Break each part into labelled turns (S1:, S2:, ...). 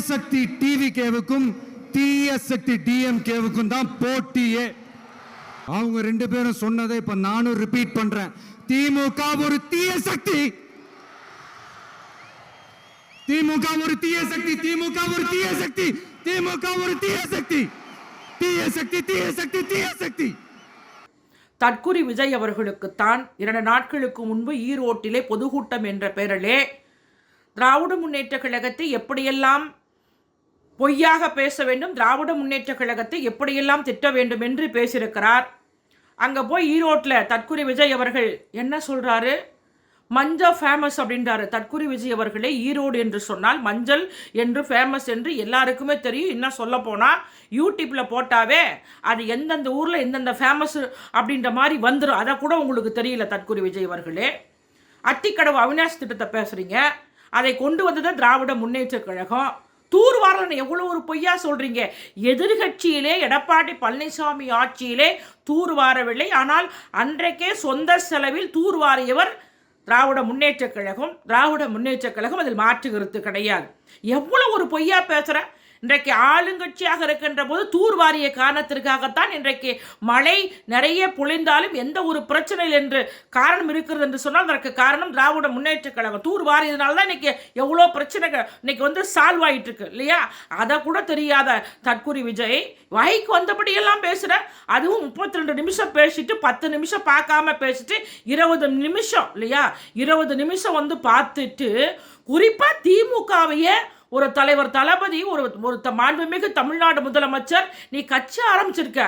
S1: சக்தி டிவிகேவுக்கும் தீய சக்தி டிஎம்கேவுக்கும் தான் போட்டியே. அவங்க ரெண்டு பேரும் சொன்னதை இப்ப நானும் ரிப்பீட் பண்றேன். திமுக ஒரு தீய சக்தி. திமுக ஒரு தீய சக்தி திமுக ஒரு தீய சக்தி திமுக ஒரு தீய சக்தி. தீய சக்தி தீய சக்தி தீய சக்தி.
S2: தற்குறி விஜய் அவர்களுக்குத்தான் இரண்டு நாட்களுக்கு முன்பு ஈரோட்டிலே பொதுக்கூட்டம் என்ற பெயரிலே திராவிட முன்னேற்ற கழகத்தை எப்படியெல்லாம் பொய்யாக பேச வேண்டும். திராவிட முன்னேற்ற கழகத்தை எப்படியெல்லாம் திட்ட வேண்டும் என்று பேசியிருக்கிறார். அங்கே போய் ஈரோட்டில் தற்குறி விஜய் அவர்கள் என்ன சொல்கிறாரு மஞ்சள் ஃபேமஸ் அப்படின்றாரு. தற்குறி விஜய் அவர்களே ஈரோடு என்று சொன்னால் மஞ்சள் என்று ஃபேமஸ் என்று எல்லாருக்குமே தெரியும். இன்னும் சொல்ல போனால் யூடியூப்பில் போட்டாவே அது எந்தெந்த ஊரில் எந்தெந்த ஃபேமஸ் அப்படின்ற மாதிரி வந்துடும் அதை கூட உங்களுக்கு தெரியல தற்குறி விஜய் அவர்களே. அத்திக்கடவு அவினாஷ் திட்டத்தை பேசுகிறீங்க அதை கொண்டு வந்தது திராவிட முன்னேற்ற கழகம். தூர்வாரன் எவ்வளோ ஒரு பொய்யா சொல்கிறீங்க எதிர்கட்சியிலே எடப்பாடி பழனிசாமி ஆட்சியிலே தூர்வாரவில்லை ஆனால் அன்றைக்கே சொந்த செலவில் தூர்வாரியவர் திராவிட முன்னேற்றக் கழகம் திராவிட முன்னேற்றக் கழகம் அதில் மாற்று கருத்து கிடையாது. எவ்வளோ ஒரு பொய்யா பேசுகிற இன்றைக்கு ஆளுங்கட்சியாக இருக்கின்ற போது தூர்வாரிய காரணத்திற்காகத்தான் இன்றைக்கு மழை நிறைய பொழிந்தாலும் எந்த ஒரு பிரச்சனையில் என்று காரணம் இருக்கிறது என்று சொன்னால் அதற்கு காரணம் திராவிட முன்னேற்ற கழகம். தூர்வாரியதுனால தான் இன்னைக்கு எவ்வளோ பிரச்சனைகள் இன்னைக்கு வந்து சால்வ் ஆகிட்டு இருக்கு இல்லையா? அதை கூட தெரியாத தற்குறி விஜய். வாய்க்கு வந்தபடியெல்லாம் பேசுகிற அதுவும் முப்பத்தி ரெண்டு நிமிஷம் பேசிட்டு பத்து நிமிஷம் பார்க்காம பேசிட்டு இருபது நிமிஷம் இல்லையா? இருபது நிமிஷம் வந்து பார்த்துட்டு குறிப்பாக திமுகவையே ஒரு தலைவர் தளபதி ஒரு ஒரு மாண்புமிகு தமிழ்நாடு முதலமைச்சர் நீ கட்சி ஆரம்பிச்சிருக்க.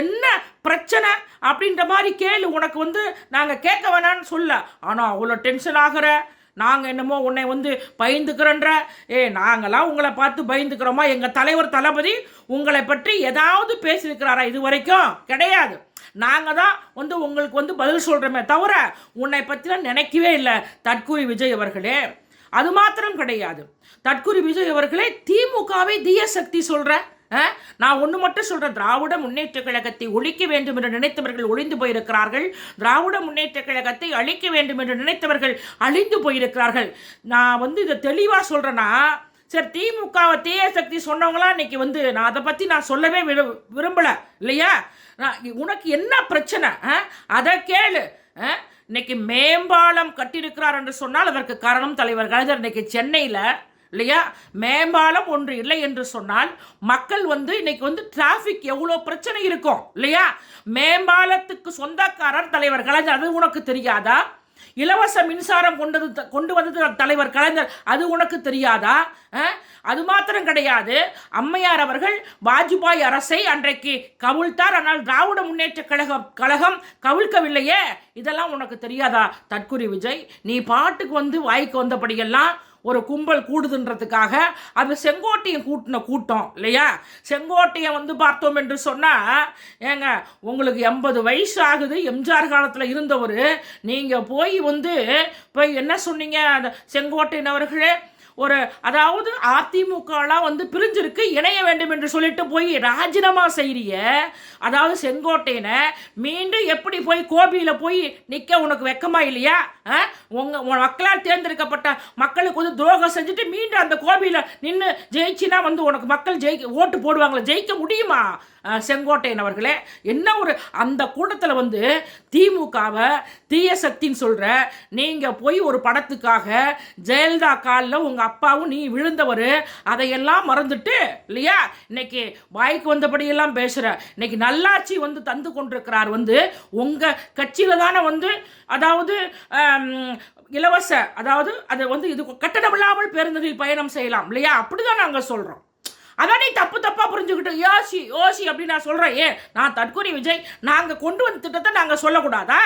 S2: என்ன பிரச்சனை அப்படின்ற மாதிரி கேளு. உனக்கு வந்து நாங்கள் கேட்க வேணாம்னு சொல்ல. ஆனால் அவ்வளோ டென்ஷன் ஆகிற. நாங்கள் என்னமோ உன்னை வந்து பயந்துக்கிறோன்ற. ஏ நாங்களாம் உங்களை பார்த்து பயந்துக்கிறோமா? எங்கள் தலைவர் தளபதி உங்களை பற்றி ஏதாவது பேசியிருக்கிறாரா இது வரைக்கும் கிடையாது. நாங்கள் தான் வந்து உங்களுக்கு வந்து பதில் சொல்கிறோமே தவிர உன்னை பற்றிலாம் நினைக்கவே இல்லை. தற்கூரி விஜய் அவர்களே. அது மாத்திரம் கிடையாது தற்குறி விஜய் அவர்களே திமுகவை தீயசக்தி சொல்ற ஆ? நான் ஒன்று மட்டும் சொல்கிறேன் திராவிட முன்னேற்ற கழகத்தை ஒழிக்க வேண்டும் என்று நினைத்தவர்கள் ஒளிந்து போயிருக்கிறார்கள் திராவிட முன்னேற்ற கழகத்தை அழிக்க வேண்டும் என்று நினைத்தவர்கள் அழிந்து போயிருக்கிறார்கள் நான் வந்து இதை தெளிவாக சொல்கிறேன்னா சரி திமுகவை தீய சக்தி சொன்னவங்களாம் இன்னைக்கு வந்து நான் அதை பற்றி நான் சொல்லவே விரு விரும்பலை இல்லையா நான் உனக்கு என்ன பிரச்சனை ஆ? அதை கேளு ஆ? இன்னைக்கு மேம்பாலம் கட்டியிருக்கிறார் என்று சொன்னால் அதற்கு காரணம் தலைவர் கலைஞர். இன்னைக்கு சென்னையில் இல்லையா? மேம்பாலம் ஒன்று இல்லை என்று சொன்னால் மக்கள் வந்து இன்னைக்கு வந்து டிராஃபிக் எவ்வளோ பிரச்சனை இருக்கும் இல்லையா? மேம்பாலத்துக்கு சொந்தக்காரர் தலைவர் கலைஞர். அது உனக்கு தெரியாதா? இலவச மின்சாரம் கொண்டது கொண்டு வந்தது தலைவர் கலைஞர். அது உனக்கு தெரியாதா? அது மாத்திரம் கிடையாது. அம்மையார் அவர்கள் வாஜ்பாய் அரசை அன்றைக்கு கவிழ்த்தார். ஆனால் திராவிட முன்னேற்ற கழகம் கழகம் கவிழ்க்கவில்லையே. இதெல்லாம் உனக்கு தெரியாதா? தற்குறி விஜய் நீ பாட்டுக்கு வந்து வாய்க்கு வந்தபடியெல்லாம் ஒரு கும்பல் கூடுதுன்றதுக்காக அது செங்கோட்டையை கூட்டின கூட்டம் இல்லையா? செங்கோட்டையை வந்து பார்த்தோம் என்று சொன்னால் ஏங்க உங்களுக்கு எண்பது வயசு ஆகுது எம்ஜிஆர் காலத்தில் இருந்தவர் நீங்கள் போய் வந்து போய் என்ன சொன்னீங்க அந்த செங்கோட்டையன் அவர்களே ஒரு அதாவது அதிமுகலாம் வந்து பிரிஞ்சிருக்கு இணைய வேண்டும் என்று சொல்லிட்டு போய் ராஜினாமா செய்கிறிய அதாவது செங்கோட்டையனை மீண்டும் எப்படி போய் கோபியில் போய் நிற்க உனக்கு வெக்கமா இல்லையா? உங்கள் மக்களால் தேர்ந்தெடுக்கப்பட்ட மக்களுக்கு வந்து துரோகம் செஞ்சுட்டு மீண்டும் அந்த கோபியில் நின்று ஜெயிச்சினா வந்து உனக்கு மக்கள் ஜெயிக்க ஓட்டு போடுவாங்களா ஜெயிக்க முடியுமா? செங்கோட்டையன் அவர்களே என்ன ஒரு அந்த கூட்டத்தில் வந்து திமுகவை தீய சக்தின்னு சொல்கிற நீங்கள் போய் ஒரு படத்துக்காக ஜெயலலிதா காலில் உங்கள் அப்பாவும் நீ விழுந்தவர் அதையெல்லாம் மறந்துட்டு இல்லையா? இன்னைக்கு வாய்க்கு வந்தபடியெல்லாம் பேசுகிற இன்னைக்கு நல்லாட்சி வந்து தந்து கொண்டிருக்கிறார் வந்து உங்கள் கட்சியில் தானே வந்து அதாவது இலவச அதாவது அதை வந்து இது கட்டணமில்லாமல் பேருந்துகளில் பயணம் செய்யலாம் இல்லையா? அப்படி தான் நாங்கள் சொல்கிறோம் அதான் நீ தப்பு தப்பாக புரிஞ்சுக்கிட்டு யோசி யோசி அப்படின்னு நான் சொல்கிறேன் ஏன்? நான் தற்கொலை விஜய் நாங்கள் கொண்டு வந்த திட்டத்தை நாங்கள் சொல்லக்கூடாதா?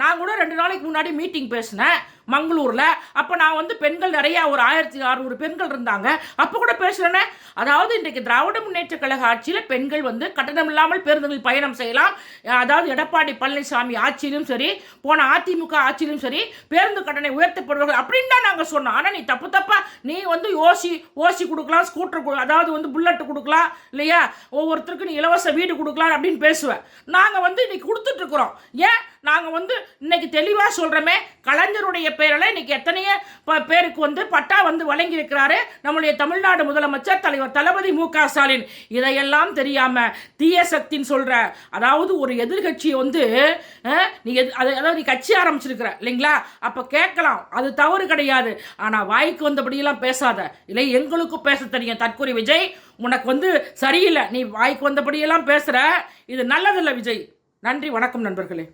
S2: நான் கூட ரெண்டு நாளைக்கு முன்னாடி மீட்டிங் பேசினேன். மங்களூரில். அப்போ நான் வந்து பெண்கள் நிறையா ஒரு ஆயிரத்தி அறுநூறு பெண்கள் இருந்தாங்க. அப்போ கூட பேசுகிறேனே அதாவது இன்றைக்கு திராவிட முன்னேற்ற கழக ஆட்சியில் பெண்கள் வந்து கட்டணம் இல்லாமல் பேருந்துகளில் பயணம் செய்யலாம். அதாவது எடப்பாடி பழனிசாமி ஆட்சியிலும் சரி போன அதிமுக ஆட்சியிலும் சரி பேருந்து கட்டணை உயர்த்தப்படுவார்கள் அப்படின்னு தான் நாங்கள் சொன்னோம். ஆனால் நீ தப்பு தப்பா நீ வந்து ஓசி ஓசி கொடுக்கலாம் ஸ்கூட்டர் அதாவது வந்து புல்லட்டு கொடுக்கலாம் இல்லையா? ஒவ்வொருத்தருக்கும் நீ இலவச வீடு கொடுக்கலாம் அப்படின்னு பேசுவேன் நாங்கள் வந்து இன்னைக்கு கொடுத்துட்ருக்குறோம் ஏன்? நாங்கள் வந்து இன்னைக்கு தெளிவாக சொல்கிறோமே கலைஞருடைய பேரில் இன்னைக்கு எத்தனையோ பேருக்கு வந்து பட்டா வந்து வழங்கி இருக்கிறாரு நம்முடைய தமிழ்நாடு முதலமைச்சர் தலைவர் தளபதி மு க ஸ்டாலின். இதையெல்லாம் தெரியாம தீய சக்தின்னு சொல்ற அதாவது ஒரு எதிர்கட்சியை வந்து நீ எது அது- அதாவது நீ கட்சி ஆரம்பிச்சிருக்கிற இல்லைங்களா? அப்ப கேட்கலாம். அது தவறு கிடையாது. ஆனா வாய்க்கு வந்தபடியெல்லாம் பேசாத. இல்லை எங்களுக்கும் பேச தெரியும். தற்கொலை விஜய் உனக்கு வந்து சரியில்லை. நீ வாய்க்கு வந்தபடியெல்லாம் பேசுற. இது நல்லதில்லை விஜய். நன்றி வணக்கம் நண்பர்களே.